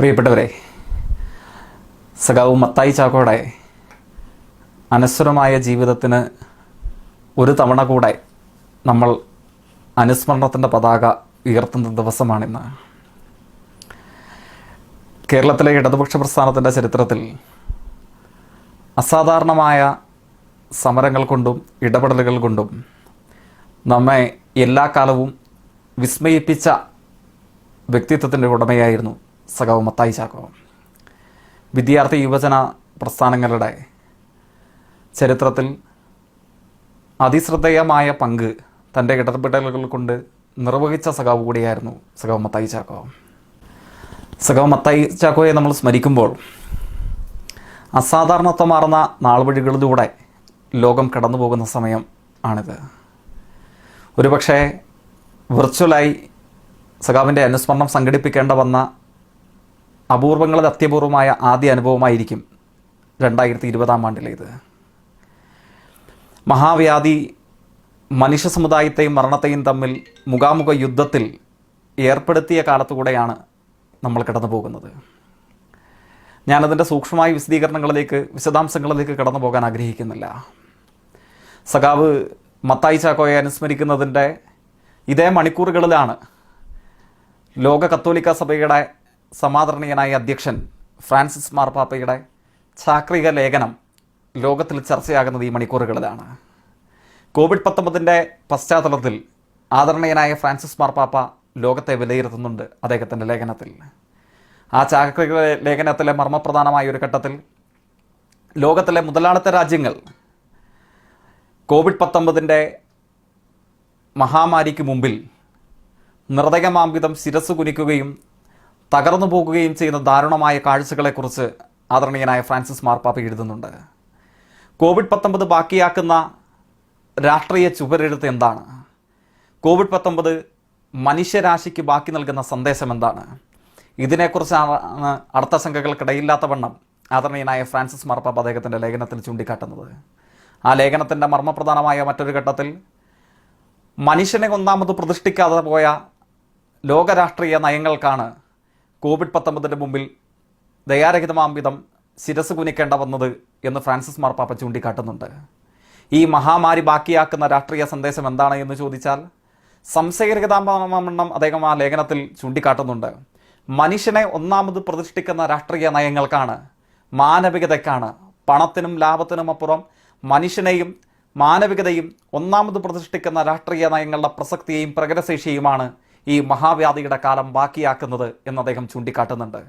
പ്രിയപ്പെട്ടവരെ സഖാവ് മത്തായി ചാക്കോടെ അനശ്വരമായ ജീവിതത്തിന് ഒരു തവണ കൂടെ നമ്മൾ അനുസ്മരണത്തിന്റെ പതാക ഉയർത്തുന്ന ദിവസമാണിന്ന്. കേരളത്തിലെ ഇടതുപക്ഷ പ്രസ്ഥാനത്തിന്റെ ചരിത്രത്തിൽ അസാധാരണമായ സമരങ്ങൾ കൊണ്ടും ഇടപെടലുകൾ കൊണ്ടും നമ്മെ എല്ലാ കാലവും വിസ്മയിപ്പിച്ച വ്യക്തിത്വത്തിന്റെ ഉടമയായിരുന്നു സഖാവ് മത്തായി ചാക്കോ വിദ്യാർത്ഥി യുവജന പ്രസ്ഥാനങ്ങളുടെ ചരിത്രത്തിൽ അതിശ്രദ്ധേയമായ പങ്ക് തന്റെ ഇടപെടലുകൾ കൊണ്ട് നിർവഹിച്ച സഖാവ് കൂടിയായിരുന്നു സഖാവ് മത്തായി ചാക്കോ സഖാവ് മത്തായി ചാക്കോയെ നമ്മൾ സ്മരിക്കുമ്പോൾ അസാധാരണത്വമാർന്ന നാൾവഴികളിലൂടെ ലോകം കടന്നു പോകുന്ന സമയം ആണിത്. ഒരുപക്ഷെ വിർച്വലായി സഖാവിന്റെ അനുസ്മരണം സംഘടിപ്പിക്കേണ്ട വന്ന അപൂർവങ്ങളിൽ അത്യപൂർവമായ ആദ്യ അനുഭവമായിരിക്കും രണ്ടായിരത്തി ഇരുപതാം ആണ്ടിലേത് മഹാവ്യാധി മനുഷ്യ സമുദായത്തെയും മരണത്തെയും തമ്മിൽ മുഖാമുഖ യുദ്ധത്തിൽ ഏർപ്പെടുത്തിയ കാലത്തുകൂടെയാണ് നമ്മൾ കടന്നു പോകുന്നത് ഞാനതിന്റെ സൂക്ഷ്മമായ വിശദീകരണങ്ങളിലേക്ക് വിശദാംശങ്ങളിലേക്ക് കടന്നു പോകാൻ ആഗ്രഹിക്കുന്നില്ല. സഖാവ് മത്തായി ചാക്കോയെ അനുസ്മരിക്കുന്നതിന്റെ ഇതേ മണിക്കൂറുകളിലാണ് ലോക കത്തോലിക്ക സഭയുടെ സമാദരണീയനായ അധ്യക്ഷൻ ഫ്രാൻസിസ് മാർപ്പാപ്പയുടെ ചാക്രിക ലേഖനം ലോകത്തിൽ ചർച്ചയാകുന്നത് ഈ മണിക്കൂറുകളിലാണ്. കോവിഡ് പത്തൊമ്പതിന്റെ പശ്ചാത്തലത്തിൽ ആദരണീയനായ ഫ്രാൻസിസ് മാർപ്പാപ്പ ലോകത്തെ വിലയിരുത്തുന്നുണ്ട് അദ്ദേഹത്തിന്റെ ലേഖനത്തിൽ. ആ ചാക്രിക ലേഖനത്തിലെ മർമ്മപ്രധാനമായ ഒരു ഘട്ടത്തിൽ ലോകത്തിലെ മുതലാളിത്ത രാജ്യങ്ങൾ കോവിഡ് പത്തൊമ്പതിന്റെ മഹാമാരിക്ക് മുമ്പിൽ നിർദ്ദയമാംവിധം ശിരസ് കുനിക്കുകയും തകർന്നു പോകുകയും ചെയ്യുന്ന ദാരുണമായ കാഴ്ചകളെക്കുറിച്ച് ആദരണീയനായ ഫ്രാൻസിസ് മാർപ്പാപ്പ എഴുതുന്നുണ്ട്. കോവിഡ് പത്തൊമ്പത് ബാക്കിയാക്കുന്ന രാഷ്ട്രീയ ചുവരെഴുത്ത് എന്താണ്? കോവിഡ് പത്തൊമ്പത് മനുഷ്യരാശിക്ക് ബാക്കി നൽകുന്ന സന്ദേശം എന്താണ്? ഇതിനെക്കുറിച്ചാണ് അടുത്ത സംഘങ്ങൾക്കിടയില്ലാത്ത വണ്ണം ആദരണീയനായ ഫ്രാൻസിസ് മാർപ്പാപ്പ അദ്ദേഹത്തിന്റെ ലേഖനത്തിൽ ചൂണ്ടിക്കാട്ടുന്നത്. ആ ലേഖനത്തിന്റെ മർമ്മപ്രധാനമായ മറ്റൊരു ഘട്ടത്തിൽ മനുഷ്യനെ ഒന്നാമത് പ്രതിഷ്ഠിക്കാതെ പോയ ലോകരാഷ്ട്രീയ നയങ്ങൾക്കാണ് കോവിഡ് പത്തൊമ്പതിന്റെ മുമ്പിൽ ദയാരഹിതമാം വിധം ശിരസ് കുനിക്കേണ്ട വന്നത് എന്ന് ഫ്രാൻസിസ് മാർപ്പാപ്പ ചൂണ്ടിക്കാട്ടുന്നുണ്ട്. ഈ മഹാമാരി ബാക്കിയാക്കുന്ന രാഷ്ട്രീയ സന്ദേശം എന്താണ് എന്ന് ചോദിച്ചാൽ സംശയരഹിതാമെണ്ണം അദ്ദേഹം ആ ലേഖനത്തിൽ ചൂണ്ടിക്കാട്ടുന്നുണ്ട്. മനുഷ്യനെ ഒന്നാമത് പ്രതിഷ്ഠിക്കുന്ന രാഷ്ട്രീയ നയങ്ങൾക്കാണ് മാനവികതയ്ക്കാണ് പണത്തിനും ലാഭത്തിനും അപ്പുറം മനുഷ്യനെയും മാനവികതയും ഒന്നാമത് പ്രതിഷ്ഠിക്കുന്ന രാഷ്ട്രീയ നയങ്ങളുടെ പ്രസക്തിയെയും പ്രകടശേഷിയുമാണ് ഈ മഹാവ്യാധിയുടെ കാലം ബാക്കിയാക്കുന്നത് എന്ന് അദ്ദേഹം ചൂണ്ടിക്കാട്ടുന്നുണ്ട്.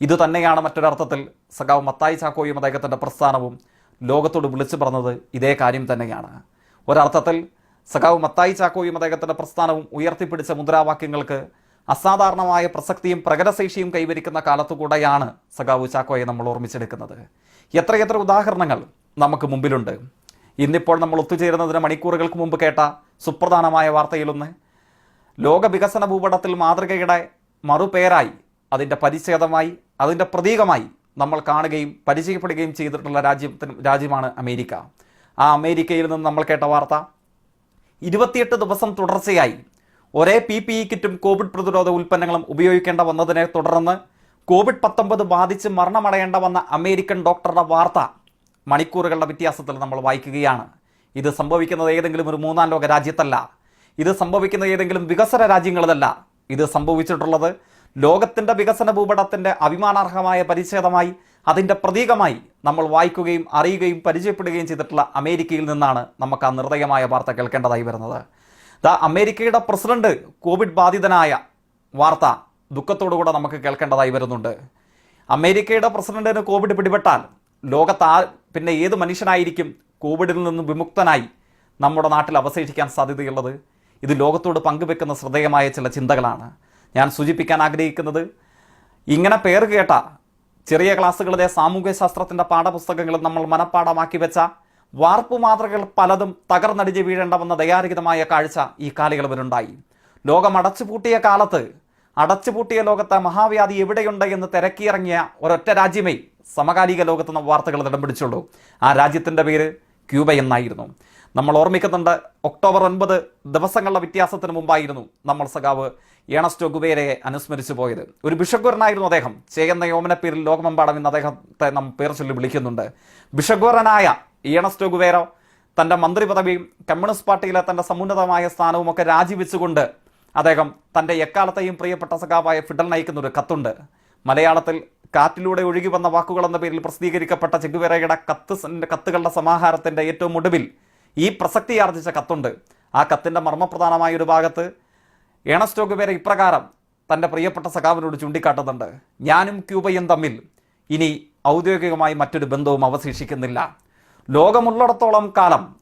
ഇതുതന്നെയാണ് മറ്റൊരർത്ഥത്തിൽ സഖാവ് മത്തായി ചാക്കോയും അദ്ദേഹത്തിന്റെ പ്രസ്ഥാനവും ലോകത്തോട് വിളിച്ചു പറഞ്ഞത് ഇതേ കാര്യം തന്നെയാണ്. ഒരർത്ഥത്തിൽ സഖാവ് മത്തായി ചാക്കോയും അദ്ദേഹത്തിന്റെ പ്രസ്ഥാനവും ഉയർത്തിപ്പിടിച്ച മുദ്രാവാക്യങ്ങൾക്ക് അസാധാരണമായ പ്രസക്തിയും പ്രകടശേഷിയും കൈവരിക്കുന്ന കാലത്തുകൂടെയാണ് സഖാവ് ചാക്കോയെ നമ്മൾ ഓർമ്മിച്ചെടുക്കുന്നത്. എത്രയെത്ര ഉദാഹരണങ്ങൾ നമുക്ക് മുമ്പിലുണ്ട്. ഇന്നിപ്പോൾ നമ്മൾ ഒത്തുചേരുന്നതിന് മണിക്കൂറുകൾക്ക് മുമ്പ് കേട്ട സുപ്രധാനമായ വാർത്തയിലൊന്ന് ലോക വികസന ഭൂപടത്തിൽ മാതൃകയുടെ മറുപേരായി അതിന്റെ പരിച്ഛേദമായി അതിന്റെ പ്രതീകമായി നമ്മൾ കാണുകയും പരിചയപ്പെടുകയും ചെയ്തിട്ടുള്ള രാജ്യത്തിന് രാജ്യമാണ് അമേരിക്ക. ആ അമേരിക്കയിൽ നിന്ന് നമ്മൾ കേട്ട വാർത്ത ഇരുപത്തിയെട്ട് ദിവസം തുടർച്ചയായി ഒരേ പി പി ഇ കിറ്റും കോവിഡ് പ്രതിരോധ ഉൽപ്പന്നങ്ങളും ഉപയോഗിക്കേണ്ട വന്നതിനെ തുടർന്ന് കോവിഡ് പത്തൊമ്പത് ബാധിച്ച് മരണമടയേണ്ട വന്ന അമേരിക്കൻ ഡോക്ടറുടെ വാർത്ത മണിക്കൂറുകളുടെ വ്യത്യാസത്തിൽ നമ്മൾ വായിക്കുകയാണ്. ഇത് സംഭവിക്കുന്നത് ഏതെങ്കിലും ഒരു മൂന്നാം ലോക രാജ്യത്തല്ല. ഇത് സംഭവിക്കുന്ന ഏതെങ്കിലും വികസന രാജ്യങ്ങളിലല്ല ഇത് സംഭവിച്ചിട്ടുള്ളത് ലോകത്തിന്റെ വികസന ഭൂപടത്തിന്റെ അഭിമാനാർഹമായ പരിച്ഛേദമായി അതിന്റെ പ്രതീകമായി നമ്മൾ വായിക്കുകയും അറിയുകയും പരിചയപ്പെടുകയും ചെയ്തിട്ടുള്ള അമേരിക്കയിൽ നിന്നാണ് നമുക്ക് ആ നിർദ്ദയമായ വാർത്ത കേൾക്കേണ്ടതായി വരുന്നത്. ദ അമേരിക്കയുടെ പ്രസിഡന്റ് കോവിഡ് ബാധിതനായ വാർത്ത ദുഃഖത്തോടുകൂടെ നമുക്ക് കേൾക്കേണ്ടതായി വരുന്നുണ്ട്. അമേരിക്കയുടെ പ്രസിഡന്റിന് കോവിഡ് പിടിപെട്ടാൽ ലോകത്ത് ആ പിന്നെ ഏത് മനുഷ്യനായിരിക്കും കോവിഡിൽ നിന്ന് വിമുക്തനായി നമ്മുടെ നാട്ടിൽ അവശേഷിക്കാൻ സാധ്യതയുള്ളത്? ഇത് ലോകത്തോട് പങ്കുവെക്കുന്ന ശ്രദ്ധേയമായ ചില ചിന്തകളാണ്. ഞാൻ സൂചിപ്പിക്കാൻ ആഗ്രഹിക്കുന്നത് ഇങ്ങനെ പേർ കേട്ട ചെറിയ ക്ലാസ്സുകളിലെ സാമൂഹ്യശാസ്ത്രത്തിന്റെ പാഠപുസ്തകങ്ങൾ നമ്മൾ മനഃപ്പാഠമാക്കി വെച്ച വാർപ്പ് മാതൃകകൾ പലതും തകർന്നടിഞ്ഞ് വീഴേണ്ട വന്ന ദയാരഹിതമായ കാഴ്ച ഈ കാലികളവരുണ്ടായി ലോകം അടച്ചുപൂട്ടിയ കാലത്ത് അടച്ചുപൂട്ടിയ ലോകത്തെ മഹാവ്യാധി എവിടെയുണ്ട് എന്ന് തിരക്കിയിറങ്ങിയ ഒരൊറ്റ രാജ്യമേ സമകാലിക ലോകത്ത് വാർത്തകൾ ഇടം പിടിച്ചുള്ളൂ. ആ രാജ്യത്തിന്റെ പേര് ക്യൂബ എന്നായിരുന്നു. നമ്മൾ ഓർമ്മിക്കുന്നുണ്ട് ഒക്ടോബർ ഒൻപത് ദിവസങ്ങളുടെ വ്യത്യാസത്തിന് മുമ്പായിരുന്നു നമ്മൾ സഖാവ് ഏണസ്റ്റോ ഗുബേരയെ അനുസ്മരിച്ചു പോയത്. ഒരു ബിഷഗ്വരനായിരുന്നു അദ്ദേഹം. ചെയ്യുന്ന യോമന പേരിൽ ലോകമെമ്പാടും ഇന്ന് അദ്ദേഹത്തെ നാം പേർ ചൊല്ലി വിളിക്കുന്നുണ്ട്. ബിഷഗ്വരനായ ഏണസ്റ്റോ ഗുബേരോ തന്റെ മന്ത്രി പദവിയും കമ്മ്യൂണിസ്റ്റ് പാർട്ടിയിലെ തന്റെ സമുന്നതമായ സ്ഥാനവും ഒക്കെ രാജിവെച്ചുകൊണ്ട് അദ്ദേഹം തന്റെ എക്കാലത്തെയും പ്രിയപ്പെട്ട സഖാവായ ഫിഡൽ നയിക്കുന്ന ഒരു കത്തുണ്ട്. മലയാളത്തിൽ കാറ്റിലൂടെ ഒഴുകി വന്ന വാക്കുകൾ എന്ന പേരിൽ പ്രസിദ്ധീകരിക്കപ്പെട്ട ചെഗുവേരയുടെ കത്ത് കത്തുകളുടെ സമാഹാരത്തിന്റെ ഏറ്റവും ഒടുവിൽ ഈ പ്രസക്തി ആർജിച്ച കത്തുണ്ട്. ആ കത്തിന്റെ മർമ്മപ്രധാനമായ ഒരു ഭാഗത്ത് എണസ്റ്റോക്ക് പേരെ ഇപ്രകാരം തന്റെ പ്രിയപ്പെട്ട സഖാവിനോട് ചൂണ്ടിക്കാട്ടുന്നുണ്ട്. ഞാനും ക്യൂബയും തമ്മിൽ ഇനി ഔദ്യോഗികമായി മറ്റൊരു ബന്ധവും അവശേഷിക്കുന്നില്ല. ലോകമുള്ളിടത്തോളം കാലം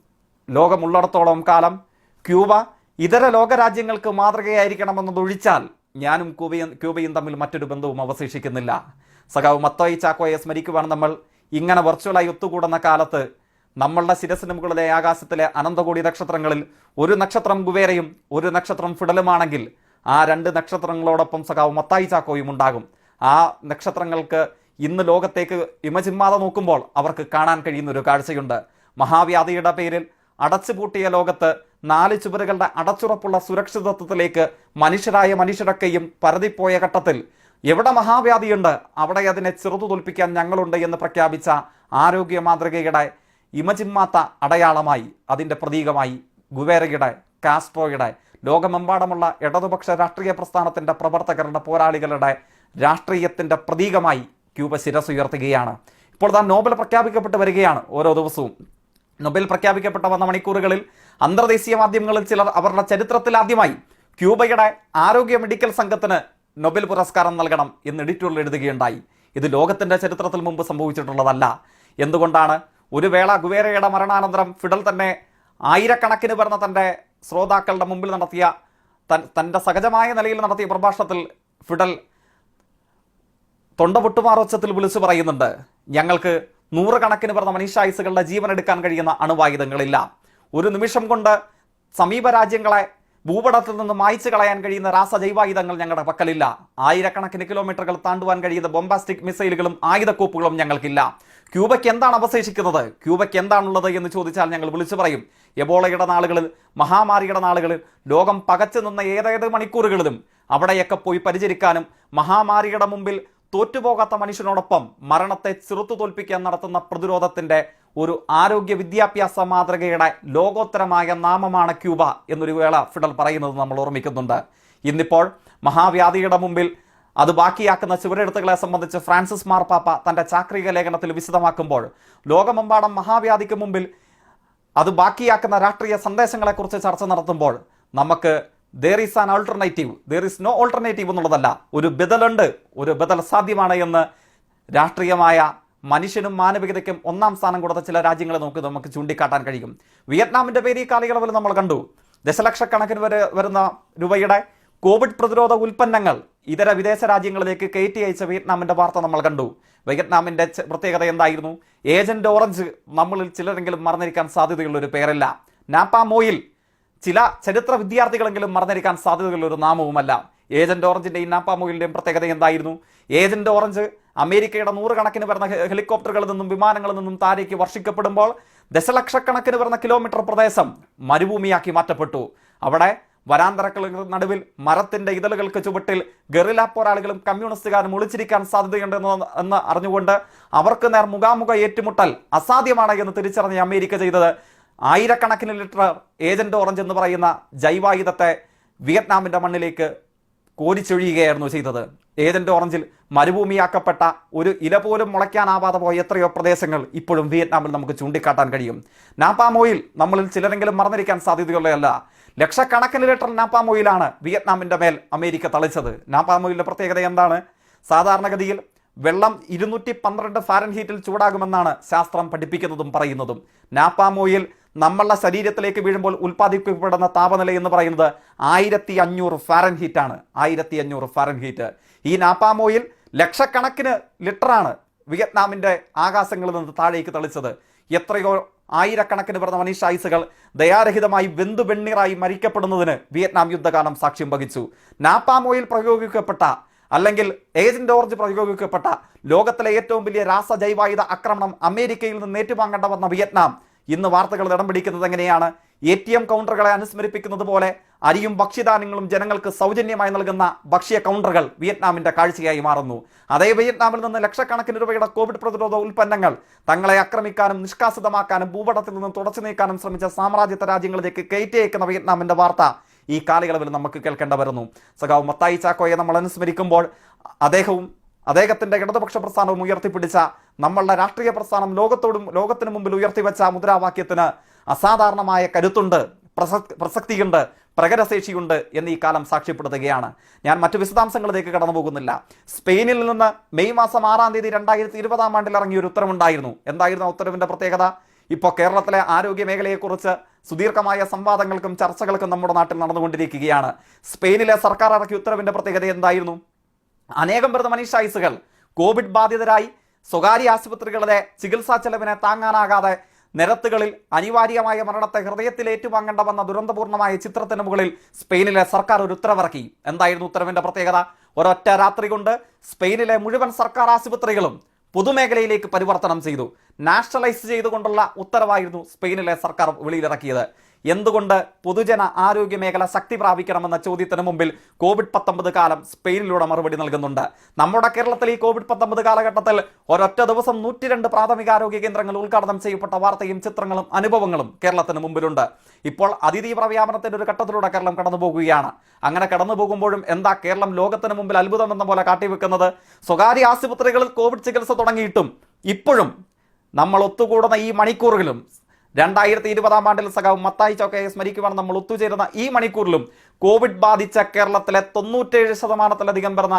ലോകമുള്ളിടത്തോളം കാലം ക്യൂബ ഇതര ലോകരാജ്യങ്ങൾക്ക് മാതൃകയായിരിക്കണമെന്നതൊഴിച്ചാൽ ഞാനും ക്യൂബയും ക്യൂബയും തമ്മിൽ മറ്റൊരു ബന്ധവും അവശേഷിക്കുന്നില്ല. സഖാവ് മത്തോയി ചാക്കോയെ സ്മരിക്കുവാൻ നമ്മൾ ഇങ്ങനെ വെർച്വലായി ഒത്തുകൂടുന്ന കാലത്ത് നമ്മളുടെ ശിരസിന് മുകളിലെ ആകാശത്തിലെ അനന്തകോടി നക്ഷത്രങ്ങളിൽ ഒരു നക്ഷത്രം കുവേരയും ഒരു നക്ഷത്രം ഫിഡലുമാണെങ്കിൽ ആ രണ്ട് നക്ഷത്രങ്ങളോടൊപ്പം സഖാവ് മത്തായി ചാക്കോയും ഉണ്ടാകും. ആ നക്ഷത്രങ്ങൾക്ക് ഇന്ന് ലോകത്തേക്ക് ഇമചിമ്മാതെ നോക്കുമ്പോൾ അവർക്ക് കാണാൻ കഴിയുന്ന ഒരു കാഴ്ചയുണ്ട്. മഹാവ്യാധിയുടെ പേരിൽ അടച്ചുപൂട്ടിയ ലോകത്ത് നാല് ചുവരുകളുടെ അടച്ചുറപ്പുള്ള സുരക്ഷിതത്വത്തിലേക്ക് മനുഷ്യരായ മനുഷ്യരൊക്കെയും പരതിപ്പോയ ഘട്ടത്തിൽ എവിടെ മഹാവ്യാധിയുണ്ട്? അവിടെ അതിനെ ചെറുതു തോൽപ്പിക്കാൻ ഞങ്ങളുണ്ട് എന്ന് പ്രഖ്യാപിച്ച ആരോഗ്യ മാതൃകയുടെ ഇമചിമ്മാത്ത അടയാളമായി അതിന്റെ പ്രതീകമായി ഗുവേരയുടെ കാസ്ട്രോയുടെ ലോകമെമ്പാടുമുള്ള ഇടതുപക്ഷ രാഷ്ട്രീയ പ്രസ്ഥാനത്തിന്റെ പ്രവർത്തകരുടെ പോരാളികളുടെ രാഷ്ട്രീയത്തിന്റെ പ്രതീകമായി ക്യൂബ ശിരസുയർത്തുകയാണ് ഇപ്പോൾ താൻ നോബൽ പ്രഖ്യാപിക്കപ്പെട്ട് വരികയാണ് ഓരോ ദിവസവും. നൊബേൽ പ്രഖ്യാപിക്കപ്പെട്ട വന്ന മണിക്കൂറുകളിൽ അന്തർദേശീയ മാധ്യമങ്ങളിൽ ചിലർ അവരുടെ ചരിത്രത്തിൽ ആദ്യമായി ക്യൂബയുടെ ആരോഗ്യ മെഡിക്കൽ സംഘത്തിന് നൊബേൽ പുരസ്കാരം നൽകണം എന്ന് എഡിറ്റോറിയൽ എഴുതുകയുണ്ടായി. ഇത് ലോകത്തിന്റെ ചരിത്രത്തിൽ മുമ്പ് സംഭവിച്ചിട്ടുള്ളതല്ല. എന്തുകൊണ്ടാണ് ഒരു വേള ഗുവേരയുടെ മരണാനന്തരം ഫിഡൽ തന്നെ ആയിരക്കണക്കിന് പറഞ്ഞ തന്റെ ശ്രോതാക്കളുടെ മുമ്പിൽ നടത്തിയ തൻ- തന്റെ സഹജമായ നിലയിൽ നടത്തിയ പ്രഭാഷണത്തിൽ ഫിഡൽ തൊണ്ട പൊട്ടുമാറൊച്ചത്തിൽ വിളിച്ചു പറയുന്നുണ്ട്. ഞങ്ങൾക്ക് നൂറുകണക്കിന് പറഞ്ഞ മനുഷ്യായുസുകളുടെ ജീവൻ എടുക്കാൻ കഴിയുന്ന അണുവായുധങ്ങളില്ല. ഒരു നിമിഷം കൊണ്ട് സമീപ രാജ്യങ്ങളെ ഭൂപടത്തിൽ നിന്ന് മായ്ച്ചു കളയാൻ കഴിയുന്ന രാസജൈവായുധങ്ങൾ ഞങ്ങളുടെ പക്കലില്ല. ആയിരക്കണക്കിന് കിലോമീറ്ററുകൾ താണ്ടുവാൻ കഴിയുന്ന ബോംബാസ്റ്റിക് മിസൈലുകളും ആയുധക്കോപ്പുകളും ഞങ്ങൾക്കില്ല. ക്യൂബയ്ക്ക് എന്താണ് അവശേഷിക്കുന്നത്? ക്യൂബയ്ക്ക് എന്താണുള്ളത് എന്ന് ചോദിച്ചാൽ ഞങ്ങൾ വിളിച്ചു പറയും. എബോളയുടെ നാളുകളിൽ മഹാമാരിയുടെ നാളുകളിൽ ലോകം പകച്ചു നിന്ന ഏതേത് മണിക്കൂറുകളിലും അവിടെയൊക്കെ പോയി പരിചരിക്കാനും മഹാമാരിയുടെ മുമ്പിൽ തോറ്റുപോകാത്ത മനുഷ്യനോടൊപ്പം മരണത്തെ ചെറുത്തു തോൽപ്പിക്കാൻ നടത്തുന്ന പ്രതിരോധത്തിന്റെ ഒരു ആരോഗ്യ വിദ്യാഭ്യാസ മാതൃകയുടെ ലോകോത്തരമായ നാമമാണ് ക്യൂബ എന്നൊരു വേള ഫിഡൽ പറയുന്നത് നമ്മൾ ഓർമ്മിക്കുന്നുണ്ട്. ഇന്നിപ്പോൾ മഹാവ്യാധിയുടെ മുമ്പിൽ അത് ബാക്കിയാക്കുന്ന ചുവരെഴുത്തുകളെ സംബന്ധിച്ച് ഫ്രാൻസിസ് മാർപ്പാപ്പ തന്റെ ചാക്രിക ലേഖനത്തിൽ വിശദമാക്കുമ്പോൾ ലോകമെമ്പാടം മഹാവ്യാധിക്ക് മുമ്പിൽ അത് ബാക്കിയാക്കുന്ന രാഷ്ട്രീയ സന്ദേശങ്ങളെക്കുറിച്ച് ചർച്ച നടത്തുമ്പോൾ നമുക്ക് there is an alternative there is no alternative എന്നുള്ളതല്ല. ഒരു ബദലുണ്ട് ഒരു ബദൽ സാധ്യമാണ് എന്ന് രാഷ്ട്രീയമായ മനുഷ്യനും മാനവികതയ്ക്കും ഒന്നാം സ്ഥാനം കൊടുത്ത ചില രാജ്യങ്ങളെ നോക്കി നമുക്ക് ചൂണ്ടിക്കാട്ടാൻ കഴിയും. വിയറ്റ്നാമിന്റെ പേര് ഈ കാലയളവിൽ നമ്മൾ കണ്ടു. ദശലക്ഷക്കണക്കിന് വരെ വരുന്ന രൂപയുടെ കോവിഡ് പ്രതിരോധ ഉൽപ്പന്നങ്ങൾ ഇതര വിദേശ രാജ്യങ്ങളിലേക്ക് കയറ്റി അയച്ച വിയറ്റ്നാമിന്റെ വാർത്ത നമ്മൾ കണ്ടു. വിയറ്റ്നാമിന്റെ പ്രത്യേകത എന്തായിരുന്നു? ഏജന്റ് ഓറഞ്ച് നമ്മളിൽ ചിലരെങ്കിലും മറന്നിരിക്കാൻ സാധ്യതയുള്ള ഒരു പേരല്ല. നാപ്പാമോയിൽ ചില ചരിത്ര വിദ്യാർത്ഥികളെങ്കിലും മറന്നിരിക്കാൻ സാധ്യതയുള്ള ഒരു നാമവുമല്ല. ഏജന്റ് ഓറഞ്ചിന്റെയും നാപ്പാമോയിലിന്റെയും പ്രത്യേകത എന്തായിരുന്നു? ഏജന്റ് ഓറഞ്ച് അമേരിക്കയുടെ നൂറുകണക്കിന് വരുന്ന ഹെലികോപ്റ്ററുകളിൽ നിന്നും വിമാനങ്ങളിൽ നിന്നും താരേക്ക് വർഷിക്കപ്പെടുമ്പോൾ ദശലക്ഷക്കണക്കിന് വരുന്ന കിലോമീറ്റർ പ്രദേശം മരുഭൂമിയാക്കി മാറ്റപ്പെട്ടു. അവിടെ വരാന്തരക്കളുടെ നടുവിൽ മരത്തിന്റെ ഇതളുകൾക്ക് ചുവട്ടിൽ ഗറില പോരാളികളും കമ്മ്യൂണിസ്റ്റുകാരും ഒളിച്ചിരിക്കാൻ സാധ്യതയുണ്ട് എന്ന് അറിഞ്ഞുകൊണ്ട് അവർക്ക് നേർ മുഖാമുഖ ഏറ്റുമുട്ടൽ അസാധ്യമാണ് എന്ന് തിരിച്ചറിഞ്ഞ അമേരിക്ക ചെയ്തത്. ആയിരക്കണക്കിന് ലിറ്റർ ഏജന്റ് ഓറഞ്ച് എന്ന് പറയുന്ന ജൈവായുധത്തെ വിയറ്റ്നാമിന്റെ മണ്ണിലേക്ക് കോരിച്ചൊഴിയുകയായിരുന്നു ചെയ്തത്. ഏജന്റ് ഓറഞ്ചിൽ മരുഭൂമിയാക്കപ്പെട്ട ഒരു ഇല പോലും മുളയ്ക്കാനാവാതെ പോയ എത്രയോ പ്രദേശങ്ങൾ ഇപ്പോഴും വിയറ്റ്നാമിൽ നമുക്ക് ചൂണ്ടിക്കാട്ടാൻ കഴിയും. നാപ്പാമോയിൽ നമ്മളിൽ ചിലരെങ്കിലും മറന്നിരിക്കാൻ സാധ്യതയുള്ളതല്ല. ലക്ഷക്കണക്കിന് ലിറ്റർ നാപ്പാമോയിലാണ് വിയറ്റ്നാമിന്റെ മേൽ അമേരിക്ക തളിച്ചത്. നാപ്പാമോയിലിന്റെ പ്രത്യേകത എന്താണ്? സാധാരണഗതിയിൽ വെള്ളം ഇരുന്നൂറ്റി പന്ത്രണ്ട് ഫാരൻഹീറ്റിൽ ചൂടാകുമെന്നാണ് ശാസ്ത്രം പഠിപ്പിക്കുന്നതും പറയുന്നതും. നാപ്പാമോയിൽ നമ്മളുടെ ശരീരത്തിലേക്ക് വീഴുമ്പോൾ ഉൽപ്പാദിപ്പിക്കപ്പെടുന്ന താപനില എന്ന് പറയുന്നത് ആയിരത്തി അഞ്ഞൂറ് ഫാരൻഹീറ്റ് ആണ് ആയിരത്തി അഞ്ഞൂറ് ഫാരൻഹീറ്റ്. ഈ നാപ്പാമോയിൽ ലക്ഷക്കണക്കിന് ലിറ്ററാണ് വിയറ്റ്നാമിന്റെ ആകാശങ്ങളിൽ നിന്ന് താഴേക്ക് തളിച്ചത്. എത്രയോ ആയിരക്കണക്കിന് പിറന്ന മനുഷ്യായുസുകൾ ദയാരഹിതമായി വെന്തു വെണ്ണീറായി മരിക്കപ്പെടുന്നതിന് വിയറ്റ്നാം യുദ്ധകാലം സാക്ഷ്യം വഹിച്ചു. നാപ്പാമോയിൽ പ്രയോഗിക്കപ്പെട്ട അല്ലെങ്കിൽ ഏജന്റ് ഓർജ് പ്രയോഗിക്കപ്പെട്ട ലോകത്തിലെ ഏറ്റവും വലിയ രാസ രാസജൈവായുധ ആക്രമണം അമേരിക്കയിൽ നിന്ന് ഏറ്റുവാങ്ങേണ്ട വന്ന വിയറ്റ്നാം. ഇന്ന് വാർത്തകൾ ഇടം പിടിക്കുന്നത് എങ്ങനെയാണ്? എ ടി എം കൗണ്ടറുകളെ അനുസ്മരിപ്പിക്കുന്നത് പോലെ അരിയും ഭക്ഷ്യധാന്യങ്ങളും ജനങ്ങൾക്ക് സൗജന്യമായി നൽകുന്ന ഭക്ഷ്യ കൗണ്ടറുകൾ വിയറ്റ്നാമിന്റെ കാഴ്ചയായി മാറുന്നു. അതേ വിയറ്റ്നാമിൽ നിന്ന് ലക്ഷക്കണക്കിന് രൂപയുടെ കോവിഡ് പ്രതിരോധ ഉൽപ്പന്നങ്ങൾ തങ്ങളെ ആക്രമിക്കാനും നിഷ്കാസിതമാക്കാനും ഭൂപടത്തിൽ നിന്ന് തുടച്ചു നീക്കാനും ശ്രമിച്ച സാമ്രാജ്യത്വ രാജ്യങ്ങളിലേക്ക് കയറ്റിയേക്കുന്ന വിയറ്റ്നാമിന്റെ വാർത്ത ഈ കാലയളവിൽ നമുക്ക് കേൾക്കേണ്ട വരുന്നു. സഖാവ് മത്തായി ചാക്കോയെ നമ്മൾ അനുസ്മരിക്കുമ്പോൾ അദ്ദേഹവും അദ്ദേഹത്തിന്റെ ഇടതുപക്ഷ പ്രസ്ഥാനവും ഉയർത്തിപ്പിടിച്ച നമ്മളുടെ രാഷ്ട്രീയ പ്രസ്ഥാനം ലോകത്തോടും ലോകത്തിനു മുമ്പിൽ ഉയർത്തിവെച്ച മുദ്രാവാക്യത്തിന് അസാധാരണമായ കരുത്തുണ്ട് പ്രസക്തിയുണ്ട് പ്രകടശേഷിയുണ്ട് എന്ന് ഈ കാലം സാക്ഷ്യപ്പെടുത്തുകയാണ്. ഞാൻ മറ്റു വിശദാംശങ്ങളിലേക്ക് കടന്നു പോകുന്നില്ല സ്പെയിനിൽ നിന്ന് മെയ് മാസം ആറാം തീയതി രണ്ടായിരത്തി ഇരുപതാം ആണ്ടിൽ ഇറങ്ങിയ ഒരു ഉത്തരവുണ്ടായിരുന്നു. എന്തായിരുന്നു ഉത്തരവിന്റെ പ്രത്യേകത? ഇപ്പോൾ കേരളത്തിലെ ആരോഗ്യ മേഖലയെക്കുറിച്ച് സുദീർഘമായ സംവാദങ്ങൾക്കും ചർച്ചകൾക്കും നമ്മുടെ നാട്ടിൽ നടന്നുകൊണ്ടിരിക്കുകയാണ്. സ്പെയിനിലെ സർക്കാർ ഇറക്കിയ ഉത്തരവിന്റെ പ്രത്യേകത എന്തായിരുന്നു? അനേകം പേർ മനുഷ്യായുസുകൾ കോവിഡ് ബാധിതരായി സ്വകാര്യ ആശുപത്രികളിലെ ചികിത്സാ ചെലവിനെ താങ്ങാനാകാതെ നിരത്തുകളിൽ അനിവാര്യമായ മരണത്തെ ഹൃദയത്തിൽ ഏറ്റുവാങ്ങേണ്ട വന്ന ദുരന്തപൂർണമായ ചിത്രത്തിന് മുകളിൽ സ്പെയിനിലെ സർക്കാർ ഒരു ഉത്തരവിറക്കി. എന്തായിരുന്നു ഉത്തരവിന്റെ പ്രത്യേകത? ഒരൊറ്റ രാത്രി കൊണ്ട് സ്പെയിനിലെ മുഴുവൻ സർക്കാർ ആശുപത്രികളും പൊതുമേഖലയിലേക്ക് പരിവർത്തനം ചെയ്തു. നാഷണലൈസ് ചെയ്തുകൊണ്ടുള്ള ഉത്തരവായിരുന്നു സ്പെയിനിലെ സർക്കാർ വെളിയിലിറക്കിയത്. എന്തുകൊണ്ട് പൊതുജന ആരോഗ്യ മേഖല ശക്തി പ്രാപിക്കണമെന്ന ചോദ്യത്തിന് മുമ്പിൽ കോവിഡ് പത്തൊമ്പത് കാലം സ്പെയിനിലൂടെ മറുപടി നൽകുന്നുണ്ട്. നമ്മുടെ കേരളത്തിൽ ഈ കോവിഡ് പത്തൊമ്പത് കാലഘട്ടത്തിൽ ഒരൊറ്റ ദിവസം നൂറ്റിരണ്ട് പ്രാഥമിക ആരോഗ്യ കേന്ദ്രങ്ങൾ ഉദ്ഘാടനം ചെയ്യപ്പെട്ട വാർത്തയും ചിത്രങ്ങളും അനുഭവങ്ങളും കേരളത്തിന് മുമ്പിലുണ്ട്. ഇപ്പോൾ അതിതീവ്ര വ്യാപനത്തിന്റെ ഒരു ഘട്ടത്തിലൂടെ കേരളം കടന്നു പോകുകയാണ്. അങ്ങനെ കടന്നു പോകുമ്പോഴും എന്താ കേരളം ലോകത്തിന് മുമ്പിൽ അത്ഭുതം എന്ന പോലെ കാട്ടിവെക്കുന്നത്? സ്വകാര്യ ആശുപത്രികളിൽ കോവിഡ് ചികിത്സ തുടങ്ങിയിട്ടും ഇപ്പോഴും നമ്മൾ ഒത്തുകൂടുന്ന ഈ മണിക്കൂറുകളിലും രണ്ടായിരത്തി ഇരുപതാം ആണ്ടിൽ സഖാവ് മത്തായി ചോക്കയെ സ്മരിക്കുവാൻ നമ്മൾ ഒത്തുചേരുന്ന ഈ മണിക്കൂറിലും കോവിഡ് ബാധിച്ച കേരളത്തിലെ തൊണ്ണൂറ്റേഴ് ശതമാനത്തിലധികം വരുന്ന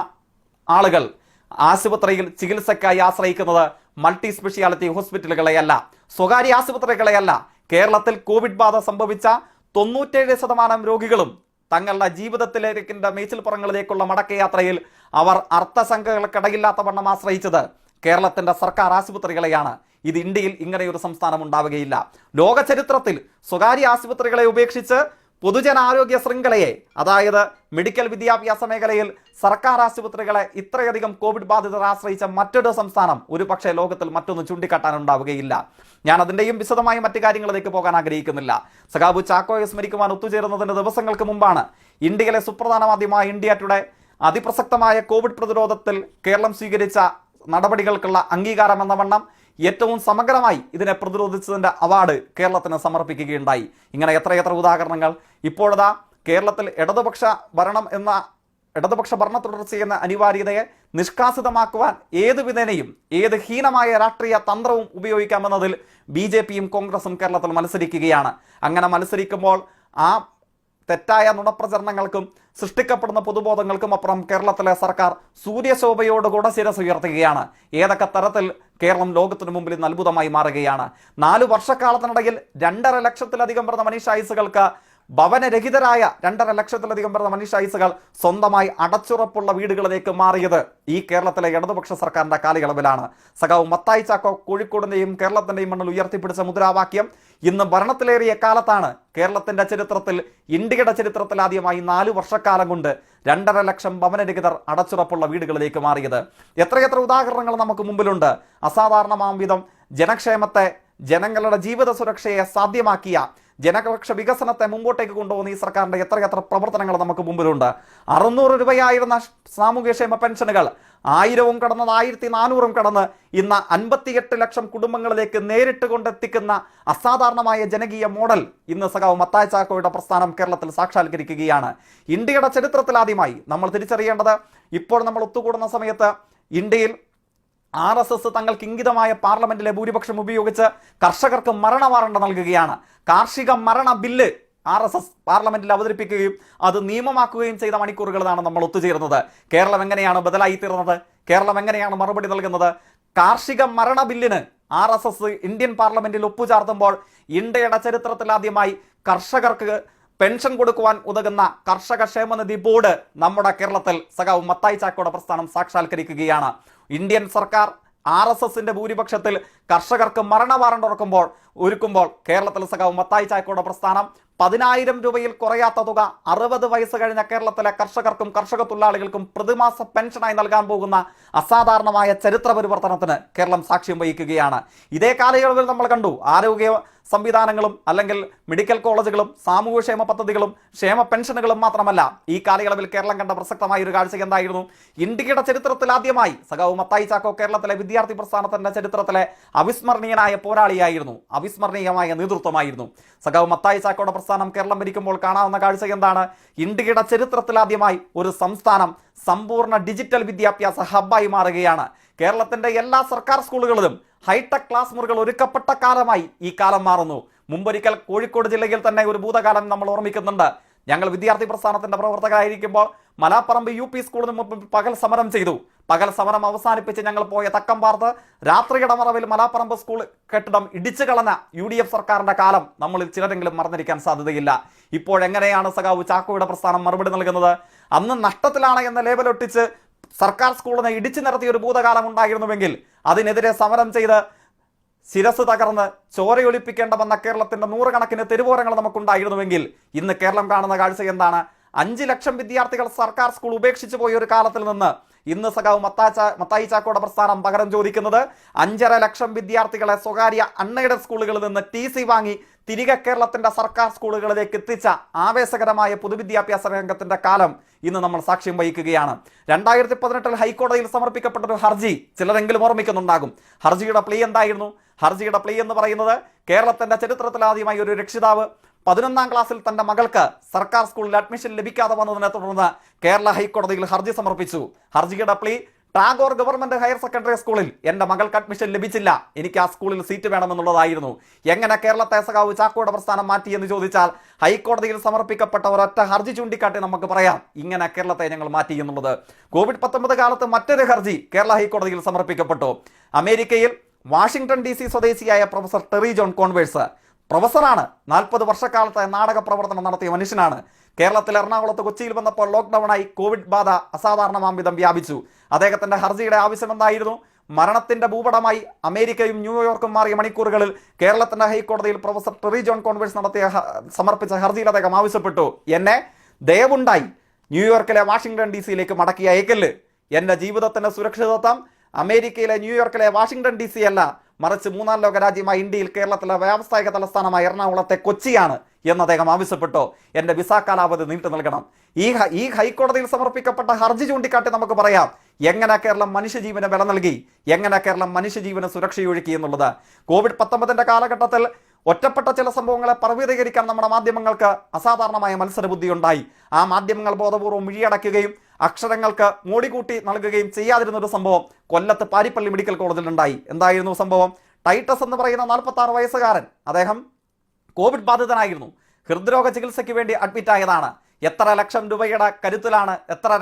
ആളുകൾ ആശുപത്രിയിൽ ചികിത്സക്കായി ആശ്രയിക്കുന്നത് മൾട്ടി സ്പെഷ്യാലിറ്റി ഹോസ്പിറ്റലുകളെയല്ല സ്വകാര്യ ആശുപത്രികളെയല്ല. കേരളത്തിൽ കോവിഡ് ബാധ സംഭവിച്ച തൊണ്ണൂറ്റേഴ് ശതമാനം രോഗികളും തങ്ങളുടെ ജീവിതത്തിലേക്ക് മേച്ചിൽപ്പുറങ്ങളിലേക്കുള്ള മടക്കയാത്രയിൽ അവർ അർത്ഥസംഖ്യകൾക്കിടയില്ലാത്ത വണ്ണം ആശ്രയിച്ചത് കേരളത്തിന്റെ സർക്കാർ ആശുപത്രികളെയാണ്. ഇത് ഇന്ത്യയിൽ ഇങ്ങനെയൊരു സംസ്ഥാനം ഉണ്ടാവുകയില്ല. ലോക ചരിത്രത്തിൽ സ്വകാര്യ ആശുപത്രികളെ ഉപേക്ഷിച്ച് പൊതുജനാരോഗ്യ ശൃംഖലയെ അതായത് മെഡിക്കൽ വിദ്യാഭ്യാസ മേഖലയിൽ സർക്കാർ ആശുപത്രികളെ ഇത്രയധികം കോവിഡ് ബാധിതർ ആശ്രയിച്ച മറ്റൊരു സംസ്ഥാനം ഒരു പക്ഷേ ലോകത്തിൽ മറ്റൊന്ന് ചൂണ്ടിക്കാട്ടാനുണ്ടാവുകയില്ല. ഞാൻ അതിന്റെയും വിശദമായ മറ്റു കാര്യങ്ങളിലേക്ക് പോകാൻ ആഗ്രഹിക്കുന്നില്ല. സഖാബു ചാക്കോയെ സ്മരിക്കുവാൻ ഒത്തുചേരുന്നതിന് ദിവസങ്ങൾക്ക് മുമ്പാണ് ഇന്ത്യയിലെ സുപ്രധാന മാധ്യമമായ ഇന്ത്യ ടുഡേ അതിപ്രസക്തമായ കോവിഡ് പ്രതിരോധത്തിൽ കേരളം സ്വീകരിച്ച നടപടികൾക്കുള്ള അംഗീകാരം എന്ന വണ്ണം ഏറ്റവും സമഗ്രമായി ഇതിനെ പ്രതിരോധിച്ചതിന്റെ അവാർഡ് കേരളത്തിന് സമർപ്പിക്കുകയുണ്ടായി. ഇങ്ങനെ എത്രയെത്ര ഉദാഹരണങ്ങൾ. ഇപ്പോഴതാ കേരളത്തിൽ ഇടതുപക്ഷ ഭരണം എന്ന ഇടതുപക്ഷ ഭരണ തുടർച്ച എന്ന അനിവാര്യതയെ നിഷ്കാസിതമാക്കുവാൻ ഏത് വിധേനയും ഏത് ഹീനമായ രാഷ്ട്രീയ തന്ത്രവും ഉപയോഗിക്കാമെന്നതിൽ ബി ജെ പിയും കോൺഗ്രസും കേരളത്തിൽ മത്സരിക്കുകയാണ്. അങ്ങനെ മത്സരിക്കുമ്പോൾ ആ തെറ്റായ നുണപ്രചരണങ്ങൾക്കും സൃഷ്ടിക്കപ്പെടുന്ന പൊതുബോധങ്ങൾക്കും അപ്പുറം കേരളത്തിലെ സർക്കാർ സൂര്യശോഭയോടുകൂടെ ശിരസ് ഉയർത്തുകയാണ്. ഏതൊക്കെ തരത്തിൽ കേരളം ലോകത്തിനു മുമ്പിൽ ഇന്ന് അത്ഭുതമായി മാറുകയാണ്. നാലു വർഷക്കാലത്തിനിടയിൽ രണ്ടര ലക്ഷത്തിലധികം വരുന്ന മനുഷ്യായുസുകൾക്ക് ഭവനരഹിതരായ രണ്ടര ലക്ഷത്തിലധികം വരുന്ന മനുഷ്യായുസുകൾ സ്വന്തമായി അടച്ചുറപ്പുള്ള വീടുകളിലേക്ക് മാറിയത് ഈ കേരളത്തിലെ ഇടതുപക്ഷ സർക്കാരിന്റെ കാലയളവിലാണ്. സഖാവ് മത്തായി ചാക്കോ കോഴിക്കോടിന്റെയും കേരളത്തിന്റെയും മണ്ണിൽ ഉയർത്തിപ്പിടിച്ച മുദ്രാവാക്യം ഇന്ന് ഭരണത്തിലേറിയ കാലത്താണ്. കേരളത്തിന്റെ ചരിത്രത്തിൽ ഇന്ത്യയുടെ ചരിത്രത്തിൽ ആദ്യമായി നാലു വർഷക്കാലം കൊണ്ട് രണ്ടര ലക്ഷം ഭവനരഹിതർ അടച്ചുറപ്പുള്ള വീടുകളിലേക്ക് മാറിയത്. എത്രയെത്ര ഉദാഹരണങ്ങൾ നമുക്ക് മുമ്പിലുണ്ട്. അസാധാരണമാം വിധം ജനക്ഷേമത്തെ ജനങ്ങളുടെ ജീവിത സുരക്ഷയെ സാധ്യമാക്കിയ ജനപക്ഷ വികസനത്തെ മുമ്പോട്ടേക്ക് കൊണ്ടുപോകുന്ന ഈ സർക്കാരിന്റെ എത്രയെത്ര പ്രവർത്തനങ്ങൾ നമുക്ക് മുമ്പിലുണ്ട്? അറുന്നൂറ് രൂപയായിരുന്ന സാമൂഹ്യക്ഷേമ പെൻഷനുകൾ ആയിരവും കടന്നത് ആയിരത്തി നാനൂറും കടന്ന് ഇന്ന് അൻപത്തിയെട്ട് ലക്ഷം കുടുംബങ്ങളിലേക്ക് നേരിട്ട് കൊണ്ടെത്തിക്കുന്ന അസാധാരണമായ ജനകീയ മോഡൽ ഇന്ന് സഖാവ് മത്തായ ചാക്കോയുടെ പ്രസ്ഥാനം കേരളത്തിൽ സാക്ഷാത്കരിക്കുകയാണ്. ഇന്ത്യയുടെ ചരിത്രത്തിൽ ആദ്യമായി നമ്മൾ തിരിച്ചറിയേണ്ടത് ഇപ്പോൾ നമ്മൾ ഒത്തുകൂടുന്ന സമയത്ത് ഇന്ത്യയിൽ ആർ എസ് എസ് തങ്ങൾക്ക് ഇംഗിതമായ പാർലമെന്റിലെ ഭൂരിപക്ഷം ഉപയോഗിച്ച് കർഷകർക്ക് മരണ വാറണ്ട് നൽകുകയാണ്. കാർഷിക മരണ ബില്ല് ആർ എസ് എസ് പാർലമെന്റിൽ അവതരിപ്പിക്കുകയും അത് നിയമമാക്കുകയും ചെയ്ത മണിക്കൂറുകളാണ് നമ്മൾ ഒത്തുചേരുന്നത്. കേരളം എങ്ങനെയാണ് ബദലായി തീർന്നത് കേരളം എങ്ങനെയാണ് മറുപടി നൽകുന്നത്? കാർഷിക മരണ ബില്ലിന് ആർ എസ് എസ് ഇന്ത്യൻ പാർലമെന്റിൽ ഒപ്പുചാർത്തുമ്പോൾ ഇന്ത്യയുടെ ചരിത്രത്തിൽ ആദ്യമായി കർഷകർക്ക് പെൻഷൻ കൊടുക്കുവാൻ ഉതകുന്ന കർഷക ക്ഷേമനിധി ബോർഡ് നമ്മുടെ കേരളത്തിൽ സഖാവ് മത്തായി ചാക്കോടെ പ്രസ്ഥാനം സാക്ഷാത്കരിക്കുകയാണ്. ഇന്ത്യൻ സർക്കാർ ആർ എസ് എസിന്റെ ഭൂരിപക്ഷത്തിൽ കർഷകർക്ക് മരണ വാറണ്ട് ഉറക്കുമ്പോൾ ഒരുക്കുമ്പോൾ കേരളത്തിൽ സഖാവ് മത്തായി ചാക്കോയുടെ പ്രസ്ഥാനം പതിനായിരം രൂപയിൽ കുറയാത്ത തുക അറുപത് വയസ്സ് കഴിഞ്ഞ കേരളത്തിലെ കർഷകർക്കും കർഷക തൊഴിലാളികൾക്കും പ്രതിമാസ പെൻഷനായി നൽകാൻ പോകുന്ന അസാധാരണമായ ചരിത്ര പരിവർത്തനത്തിന് കേരളം സാക്ഷ്യം വഹിക്കുകയാണ്. ഇതേ കാലയളവിൽ നമ്മൾ കണ്ടു ആരോഗ്യ സംവിധാനങ്ങളും അല്ലെങ്കിൽ മെഡിക്കൽ കോളേജുകളും സാമൂഹ്യക്ഷേമ പദ്ധതികളും ക്ഷേമ പെൻഷനുകളും മാത്രമല്ല ഈ കാലയളവിൽ കേരളം കണ്ട പ്രസക്തമായ ഒരു കാഴ്ച എന്തായിരുന്നു? ഇന്ത്യയുടെ ചരിത്രത്തിൽ ആദ്യമായി സഖാവ് മത്തായി ചാക്കോ കേരളത്തിലെ വിദ്യാർത്ഥി പ്രസ്ഥാനത്തിന്റെ ചരിത്രത്തിലെ അവിസ്മരണീയനായ പോരാളിയായിരുന്നു. അവിസ്മരണീയമായ നേതൃത്വമായിരുന്നു. സഖാവ് മത്തായി ചാക്കോയുടെ പ്രസ്ഥാനം കേരളം ഭരിക്കുമ്പോൾ കാണാവുന്ന കാഴ്ച എന്താണ്? ഇന്ത്യയുടെ ചരിത്രത്തിലാദ്യമായി ഒരു സംസ്ഥാനം സമ്പൂർണ ഡിജിറ്റൽ വിദ്യാഭ്യാസ ഹബ്ബായി മാറുകയാണ്. കേരളത്തിന്റെ എല്ലാ സർക്കാർ സ്കൂളുകളിലും ഹൈടെക് ക്ലാസ് മുറികൾ ഒരുക്കപ്പെട്ട കാലമായി ഈ കാലം മാറുന്നു. മുമ്പൊരിക്കൽ കോഴിക്കോട് ജില്ലയിൽ തന്നെ ഒരു ഭൂതകാലം നമ്മൾ ഓർമ്മിക്കുന്നുണ്ട്. ഞങ്ങൾ വിദ്യാർത്ഥി പ്രസ്ഥാനത്തിന്റെ പ്രവർത്തകരായിരിക്കുമ്പോൾ മലാപ്പറമ്പ് യു പി സ്കൂളിന് മുമ്പ് പകൽ സമരം ചെയ്തു. പകൽ സമരം അവസാനിപ്പിച്ച് ഞങ്ങൾ പോയ തക്കം പാർത്ത് രാത്രിയുടെ മറവിൽ മലാപ്പറമ്പ് സ്കൂൾ കെട്ടിടം ഇടിച്ചു കളഞ്ഞ യു ഡി എഫ് സർക്കാരിന്റെ കാലം നമ്മളിൽ ചിലരെങ്കിലും മറന്നിരിക്കാൻ സാധ്യതയില്ല. ഇപ്പോഴെങ്ങനെയാണ് സഖാവ് ചാക്കോയുടെ പ്രസ്ഥാനം മറുപടി നൽകുന്നത്? അന്ന് നഷ്ടത്തിലാണ് എന്ന ലേബലൊട്ടിച്ച് സർക്കാർ സ്കൂളിനെ ഇടിച്ചു നിരത്തിയ ഒരു ഭൂതകാലം ഉണ്ടായിരുന്നുവെങ്കിൽ അതിനെതിരെ സമരം ചെയ്ത് ശിരസ് തകർന്ന് ചോരയൊലിപ്പിക്കേണ്ട വന്ന കേരളത്തിന്റെ നൂറുകണക്കിന് തെരുവോരങ്ങൾ നമുക്കുണ്ടായിരുന്നുവെങ്കിൽ ഇന്ന് കേരളം കാണുന്ന കാഴ്ച എന്താണ്? അഞ്ച് ലക്ഷം വിദ്യാർത്ഥികൾ സർക്കാർ സ്കൂൾ ഉപേക്ഷിച്ചു പോയ ഒരു കാലത്തിൽ നിന്ന് ഇന്ന് സഖാവ് മത്താച്ച മത്തായി ചാക്കോടെ പ്രസ്ഥാനം പകരം ചോദിക്കുന്നത് അഞ്ചര ലക്ഷം വിദ്യാർത്ഥികളെ സ്വകാര്യ അൺഎയ്ഡഡ് സ്കൂളുകളിൽ നിന്ന് ടി വാങ്ങി തിരികെ കേരളത്തിന്റെ സർക്കാർ സ്കൂളുകളിലേക്ക് എത്തിച്ച ആവേശകരമായ പൊതുവിദ്യാഭ്യാസ രംഗത്തിന്റെ കാലം ഇന്ന് നമ്മൾ സാക്ഷ്യം വഹിക്കുകയാണ്. രണ്ടായിരത്തി പതിനെട്ടിൽ ഹൈക്കോടതിയിൽ സമർപ്പിക്കപ്പെട്ട ഒരു ഹർജി ചിലരെങ്കിലും ഓർമ്മിക്കുന്നുണ്ടാകും. ഹർജിയുടെ പ്ലീ എന്തായിരുന്നു? ഹർജിയുടെ പ്ലീ എന്ന് പറയുന്നത് കേരളത്തിന്റെ ചരിത്രത്തിലാദ്യമായി ഒരു രക്ഷിതാവ് പതിനൊന്നാം ക്ലാസ്സിൽ തന്റെ മകൾക്ക് സർക്കാർ സ്കൂളിൽ അഡ്മിഷൻ ലഭിക്കാതെ വന്നതിനെ തുടർന്ന് കേരള ഹൈക്കോടതിയിൽ ഹർജി സമർപ്പിച്ചു. ഹർജിയുടെ plea Tagore government higher secondary സ്കൂളിൽ എന്റെ മകൾക്ക് അഡ്മിഷൻ ലഭിച്ചില്ല. എനിക്ക് ആ സ്കൂളിൽ സീറ്റ് വേണമെന്നുള്ളതായിരുന്നു. എങ്ങനെ കേരളത്തെ സഖാവ് ചാക്കോയുടെ പ്രസ്ഥാനം മാറ്റിയെന്ന് ചോദിച്ചാൽ ഹൈക്കോടതിയിൽ സമർപ്പിക്കപ്പെട്ട ഒരൊറ്റ ഹർജി ചൂണ്ടിക്കാട്ടി നമുക്ക് പറയാം. ഇങ്ങനെ കേരളത്തെ ഞങ്ങൾ മാറ്റി എന്നുള്ളത്. കോവിഡ് പത്തൊമ്പത് കാലത്ത് മറ്റൊരു ഹർജി കേരള ഹൈക്കോടതിയിൽ സമർപ്പിക്കപ്പെട്ടു. അമേരിക്കയിൽ വാഷിംഗ്ടൺ ഡി സി സ്വദേശിയായ പ്രൊഫസർ ടെറി ജോൺ കോൺവേഴ്സ്. പ്രൊഫസറാണ്. നാൽപ്പത് വർഷക്കാലത്തെ നാടക പ്രവർത്തനം നടത്തിയ മനുഷ്യനാണ്. കേരളത്തിൽ എറണാകുളത്ത് കൊച്ചിയിൽ വന്നപ്പോൾ ലോക്ക്ഡൌണായി കോവിഡ് ബാധ അസാധാരണമാംവിധം വ്യാപിച്ചു. അദ്ദേഹത്തിന്റെ ഹർജിയുടെ ആവശ്യം എന്തായിരുന്നു? മരണത്തിന്റെ ഭൂപടമായി അമേരിക്കയും ന്യൂയോർക്കും മാറിയ മണിക്കൂറുകളിൽ കേരളത്തിന്റെ ഹൈക്കോടതിയിൽ പ്രൊഫസർ ടെറി ജോൺ കോൺവേഴ്സ് നടത്തിയ സമർപ്പിച്ച ഹർജിയിൽ അദ്ദേഹം ആവശ്യപ്പെട്ടു. എന്നെ ദയവുണ്ടായി ന്യൂയോർക്കിലെ വാഷിംഗ്ടൺ ഡി സിയിലേക്ക് മടക്കി അയക്കൽ എന്റെ ജീവിതത്തിന്റെ സുരക്ഷിതത്വം അമേരിക്കയിലെ ന്യൂയോർക്കിലെ വാഷിംഗ്ടൺ ഡി സി അല്ല. മറിച്ച് മൂന്നാം ലോക രാജ്യമായ ഇന്ത്യയിൽ കേരളത്തിലെ വ്യാവസായിക തലസ്ഥാനമായ എറണാകുളത്തെ കൊച്ചിയാണ് എന്ന് അദ്ദേഹം ആവശ്യപ്പെട്ടു. എന്റെ വിസ കാലാവധി നീട്ടു നൽകണം. ഈ ഈ ഹൈക്കോടതിയിൽ സമർപ്പിക്കപ്പെട്ട ഹർജി ചൂണ്ടിക്കാട്ടി നമുക്ക് പറയാം. എങ്ങനെ കേരളം മനുഷ്യജീവന് വില നൽകി? എങ്ങനെ കേരളം മനുഷ്യജീവന് സുരക്ഷയൊഴുക്കി എന്നുള്ളത്? കോവിഡ് പത്തൊമ്പതിന്റെ കാലഘട്ടത്തിൽ ഒറ്റപ്പെട്ട ചില സംഭവങ്ങളെ പർവീതീകരിക്കാൻ നമ്മുടെ മാധ്യമങ്ങൾക്ക് അസാധാരണമായ മത്സരബുദ്ധി ഉണ്ടായി ആ മാധ്യമങ്ങൾ ബോധപൂർവം മിഴിയടക്കുകയും അക്ഷരങ്ങൾക്ക് മോടികൂട്ടി നൽകുകയും ചെയ്യാതിരുന്ന ഒരു സംഭവം കൊല്ലത്ത് പാരിപ്പള്ളി മെഡിക്കൽ കോളേജിൽ ഉണ്ടായി. എന്തായിരുന്നു സംഭവം? ടൈറ്റസ് എന്ന് പറയുന്ന നാൽപ്പത്തി വയസ്സുകാരൻ അദ്ദേഹം കോവിഡ് ബാധിതനായിരുന്നു. ഹൃദ്രോഗ ചികിത്സയ്ക്ക് വേണ്ടി അഡ്മിറ്റ് ആയതാണ്. എത്ര ലക്ഷം രൂപയുടെ കരുത്തിലാണ് എത്ര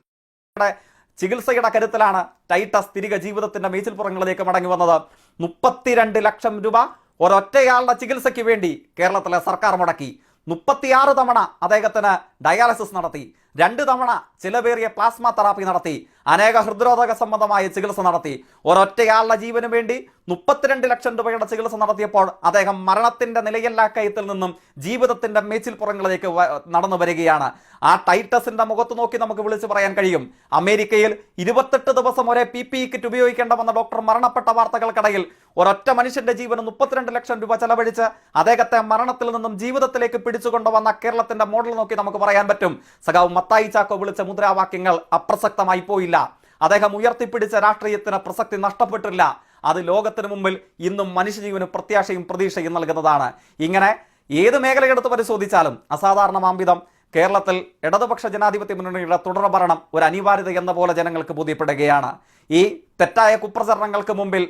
ചികിത്സയുടെ കരുത്തിലാണ് ടൈറ്റസ് തിരികെ ജീവിതത്തിന്റെ മേച്ചിൽപ്പുറങ്ങളിലേക്ക് മടങ്ങി വന്നത്? മുപ്പത്തിരണ്ട് ലക്ഷം രൂപ ഒരൊറ്റയാളുടെ ചികിത്സയ്ക്ക് വേണ്ടി കേരളത്തിലെ സർക്കാർ മുടക്കി. മുപ്പത്തിയാറ് തവണ അദ്ദേഹത്തിന് ഡയാലിസിസ് നടത്തി. രണ്ട് തവണ ചിലവേറിയ പ്ലാസ്മ തെറാപ്പി നടത്തി. അനേക ഹൃദ്രോധക സംബന്ധമായ ചികിത്സ നടത്തി. ഒരൊറ്റയാളുടെ ജീവന് വേണ്ടി മുപ്പത്തിരണ്ട് ലക്ഷം രൂപയുടെ ചികിത്സ നടത്തിയപ്പോൾ അദ്ദേഹം മരണത്തിന്റെ നിലയല്ലാ കയത്തിൽ നിന്നും ജീവിതത്തിന്റെ മേച്ചിൽപ്പുറങ്ങളിലേക്ക് പുറങ്ങളിലേക്ക് നടന്നു വരികയാണ്. ആ ടൈറ്റസിന്റെ മുഖത്ത് നോക്കി നമുക്ക് വിളിച്ചു പറയാൻ കഴിയും. അമേരിക്കയിൽ ഇരുപത്തെട്ട് ദിവസം ഒരേ പി പി കിറ്റ് ഉപയോഗിക്കേണ്ടവെന്ന ഡോക്ടർ മരണപ്പെട്ട വാർത്തകൾക്കിടയിൽ ഒരൊറ്റ മനുഷ്യന്റെ ജീവന് മുപ്പത്തിരണ്ട് ലക്ഷം രൂപ ചെലവഴിച്ച് അദ്ദേഹത്തെ മരണത്തിൽ നിന്നും ജീവിതത്തിലേക്ക് പിടിച്ചുകൊണ്ടുവന്ന കേരളത്തിന്റെ മോഡൽ നോക്കി നമുക്ക് പറയാൻ പറ്റും. സഖാവ് മത്തായി ചാക്കോ വിളിച്ച മുദ്രാവാക്യങ്ങൾ അപ്രസക്തമായി പോയില്ല. അദ്ദേഹം ഉയർത്തിപ്പിടിച്ച രാഷ്ട്രീയത്തിന് പ്രസക്തി നഷ്ടപ്പെട്ടില്ല. അത് ലോകത്തിന് മുമ്പിൽ ഇന്നും മനുഷ്യജീവന് പ്രത്യാശയും പ്രതീക്ഷയും നൽകുന്നതാണ്. ഇങ്ങനെ ഏത് മേഖലയെടുത്ത് പരിശോധിച്ചാലും അസാധാരണ മാംവിധം കേരളത്തിൽ ഇടതുപക്ഷ ജനാധിപത്യ മുന്നണിയുടെ തുടർ ഭരണം ഒരു അനിവാര്യത എന്ന പോലെ ജനങ്ങൾക്ക് ബോധ്യപ്പെടുകയാണ്. ഈ തെറ്റായ കുപ്രചരണങ്ങൾക്ക് മുമ്പിൽ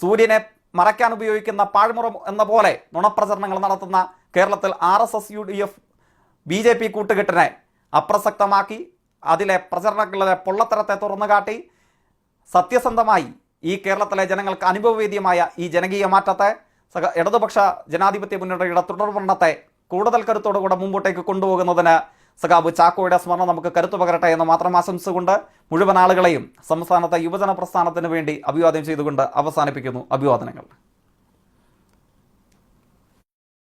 സൂര്യനെ മറയ്ക്കാൻ ഉപയോഗിക്കുന്ന പാഴ്മുറം എന്ന പോലെ നുണപ്രചരണങ്ങൾ നടത്തുന്ന കേരളത്തിൽ R S S U D F B J P കൂട്ടുകെട്ടിനെ അപ്രസക്തമാക്കി അതിലെ പ്രചരണങ്ങളുടെ പൊള്ളത്തരത്തെ തുറന്നു കാട്ടി സത്യസന്ധമായി ഈ കേരളത്തിലെ ജനങ്ങൾക്ക് അനുഭവവേദ്യമായ ഈ ജനകീയ മാറ്റത്തെ ഇടതുപക്ഷ ജനാധിപത്യ മുന്നണിയുടെ തുടർഭരണത്തെ കൂടുതൽ കരുത്തോടുകൂടെ മുമ്പോട്ടേക്ക് കൊണ്ടുപോകുന്നതിന് സഖാബ് ചാക്കോയുടെ സ്മരണ നമുക്ക് കരുത്തു പകരട്ടെ എന്ന് മാത്രം ആശംസിച്ചുകൊണ്ട് മുഴുവൻ ആളുകളെയും സംസ്ഥാനത്തെ യുവജന പ്രസ്ഥാനത്തിന് വേണ്ടി അഭിവാദ്യം ചെയ്തുകൊണ്ട് അവസാനിപ്പിക്കുന്നു അഭിവാദനങ്ങൾ.